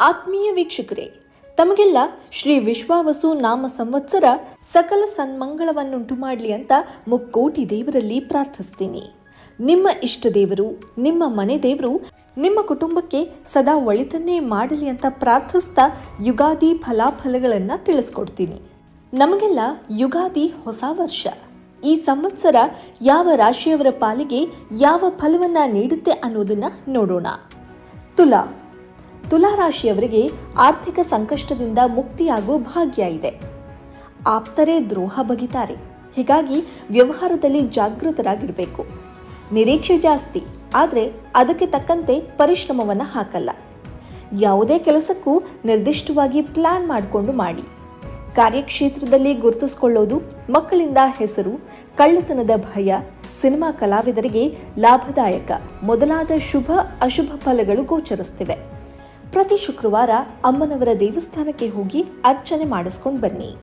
ಆತ್ಮೀಯ ವೀಕ್ಷಕರೇ, ತಮಗೆಲ್ಲ ಶ್ರೀ ವಿಶ್ವಾವಸು ನಾಮ ಸಂವತ್ಸರ ಸಕಲ ಸನ್ಮಂಗಳವನ್ನುಂಟು ಮಾಡಲಿ ಅಂತ ಮುಕ್ಕೋಟಿ ದೇವರಲ್ಲಿ ಪ್ರಾರ್ಥಿಸ್ತೀನಿ. ನಿಮ್ಮ ಇಷ್ಟ ದೇವರು, ನಿಮ್ಮ ಮನೆ ದೇವರು, ನಿಮ್ಮ ಕುಟುಂಬಕ್ಕೆ ಸದಾ ಒಳಿತನ್ನೇ ಮಾಡಲಿ ಅಂತ ಪ್ರಾರ್ಥಿಸ್ತಾ ಯುಗಾದಿ ಫಲಾಫಲಗಳನ್ನು ತಿಳಿಸ್ಕೊಡ್ತೀನಿ. ನಮಗೆಲ್ಲ ಯುಗಾದಿ ಹೊಸ ವರ್ಷ. ಈ ಸಂವತ್ಸರ ಯಾವ ರಾಶಿಯವರ ಪಾಲಿಗೆ ಯಾವ ಫಲವನ್ನ ನೀಡುತ್ತೆ ಅನ್ನೋದನ್ನ ನೋಡೋಣ. ತುಲಾ ತುಲಾ ರಾಶಿಯವರಿಗೆ ಆರ್ಥಿಕ ಸಂಕಷ್ಟದಿಂದ ಮುಕ್ತಿಯಾಗೋ ಭಾಗ್ಯ ಇದೆ. ಆಪ್ತರೇ ದ್ರೋಹ ಬಗಿತಾರೆ. ಹೀಗಾಗಿ ವ್ಯವಹಾರದಲ್ಲಿ ಜಾಗೃತರಾಗಿರಬೇಕು. ನಿರೀಕ್ಷೆ ಜಾಸ್ತಿ, ಆದರೆ ಅದಕ್ಕೆ ತಕ್ಕಂತೆ ಪರಿಶ್ರಮವನ್ನು ಹಾಕಲ್ಲ. ಯಾವುದೇ ಕೆಲಸಕ್ಕೂ ನಿರ್ದಿಷ್ಟವಾಗಿ ಪ್ಲಾನ್ ಮಾಡಿಕೊಂಡು ಮಾಡಿ. ಕಾರ್ಯಕ್ಷೇತ್ರದಲ್ಲಿ ಗುರುತಿಸಿಕೊಳ್ಳೋದು, ಮಕ್ಕಳಿಂದ ಹೆಸರು, ಕಳ್ಳತನದ ಭಯ, ಸಿನಿಮಾ ಕಲಾವಿದರಿಗೆ ಲಾಭದಾಯಕ, ಮೊದಲಾದ ಶುಭ ಅಶುಭ ಫಲಗಳು ಗೋಚರಿಸ್ತಿವೆ. ಪ್ರತಿ ಶುಕ್ರವಾರ ಅಮ್ಮನವರ ದೇವಸ್ಥಾನಕ್ಕೆ ಹೋಗಿ ಅರ್ಚನೆ ಮಾಡಿಸ್ಕೊಂಡು ಬನ್ನಿ.